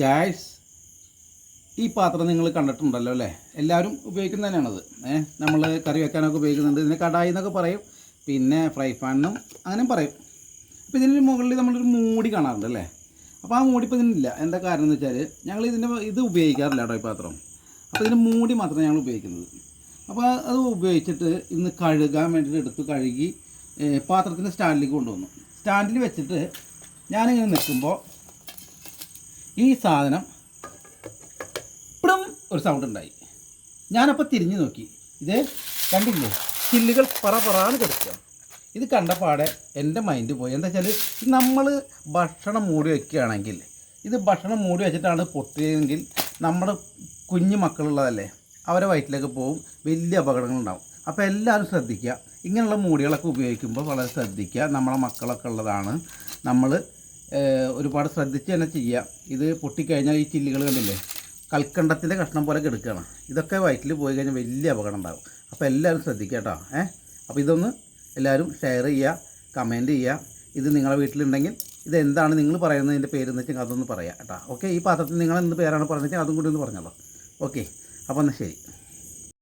Guys ഈ പാത്രം നിങ്ങൾ കണ്ടിട്ടുണ്ടല്ലോ അല്ലേ? എല്ലാവരും ഉപയോഗിക്കുന്ന തന്നെയാണത് ഏഹ് നമ്മൾ കറി വെക്കാനൊക്കെ ഉപയോഗിക്കുന്നുണ്ട്. ഇതിന് കടായി എന്നൊക്കെ പറയും. പിന്നെ ഫ്രൈ പാനും അങ്ങനെയും പറയും. അപ്പോൾ ഇതിന് മുകളിൽ നമ്മളൊരു മൂടി കാണാറുണ്ട് അല്ലേ? അപ്പോൾ ആ മൂടി ഇപ്പോൾ ഇതിനില്ല. എന്താ കാരണം എന്ന് വെച്ചാൽ ഞങ്ങൾ ഇതിന്റെ ഇത് ഉപയോഗിക്കാറില്ല കേട്ടോ ഈ പാത്രം. അപ്പോൾ ഇതിന് മൂടി മാത്രമേ ഞങ്ങൾ ഉപയോഗിക്കുന്നത്. അപ്പോൾ അത് ഉപയോഗിച്ചിട്ട് ഇന്ന് കഴുകാൻ വേണ്ടിയിട്ട് എടുത്ത് കഴുകി പാത്രത്തിന്റെ സ്റ്റാൻഡിലേക്ക് കൊണ്ടുവന്നു. സ്റ്റാൻഡിൽ വെച്ചിട്ട് ഞാനിങ്ങനെ നിൽക്കുമ്പോൾ ഈ സാധനം ഇപ്പഴും ഒരു സൗണ്ട് ഉണ്ടായി. ഞാനപ്പോൾ തിരിഞ്ഞു നോക്കി. ഇത് കണ്ടില്ലേ? ചില്ലുകൾ പറ പറാണ് കിടക്കുക. ഇത് കണ്ടപ്പാടെ എന്റെ മൈൻഡ് പോയി. എന്താ വെച്ചാൽ നമ്മൾ ഭക്ഷണം മൂടി വയ്ക്കുകയാണെങ്കിൽ ഇത് ഭക്ഷണം മൂടി വെച്ചിട്ടാണ് പൊട്ടിയതെങ്കിൽ നമ്മുടെ കുഞ്ഞു മക്കളുള്ളതല്ലേ? അവരെ വയറ്റിലേക്ക് പോകും വലിയ അപകടങ്ങളുണ്ടാവും. അപ്പോൾ എല്ലാവരും ശ്രദ്ധിക്കുക. ഇങ്ങനെയുള്ള മൂടികളൊക്കെ ഉപയോഗിക്കുമ്പോൾ വളരെ ശ്രദ്ധിക്കുക. നമ്മളെ മക്കളൊക്കെ ഉള്ളതാണ്. നമ്മൾ ഒരുപാട് ശ്രദ്ധിച്ച് തന്നെ ചെയ്യുക ഇത് പൊട്ടിക്കഴിഞ്ഞാൽ ഈ ചില്ലികൾ കണ്ടില്ലേ? കൽക്കണ്ടത്തിന്റെ കഷ്ണം പോലെ കെടുക്കുകയാണ് ഇതൊക്കെ വയറ്റിൽ പോയി കഴിഞ്ഞാൽ വലിയ അപകടം ഉണ്ടാകും. അപ്പോൾ എല്ലാവരും ശ്രദ്ധിക്കുക ഏഹ് അപ്പോൾ ഇതൊന്ന് എല്ലാവരും ഷെയർ ചെയ്യുക കമന്റ് ചെയ്യുക. ഇത് നിങ്ങളുടെ വീട്ടിലുണ്ടെങ്കിൽ ഇത് എന്താണ് നിങ്ങൾ പറയുന്നതിന്റെ പേര് എന്ന് വെച്ചാൽ അതൊന്ന് പറയാം കേട്ടോ. ഓക്കെ ഈ പാത്രത്തിൽ നിങ്ങൾ എന്ത് പേരാണ് പറഞ്ഞത്? അതും കൂടി ഒന്ന് പറഞ്ഞോളൂ. ഓക്കെ അപ്പോൾ എന്നാൽ ശരി.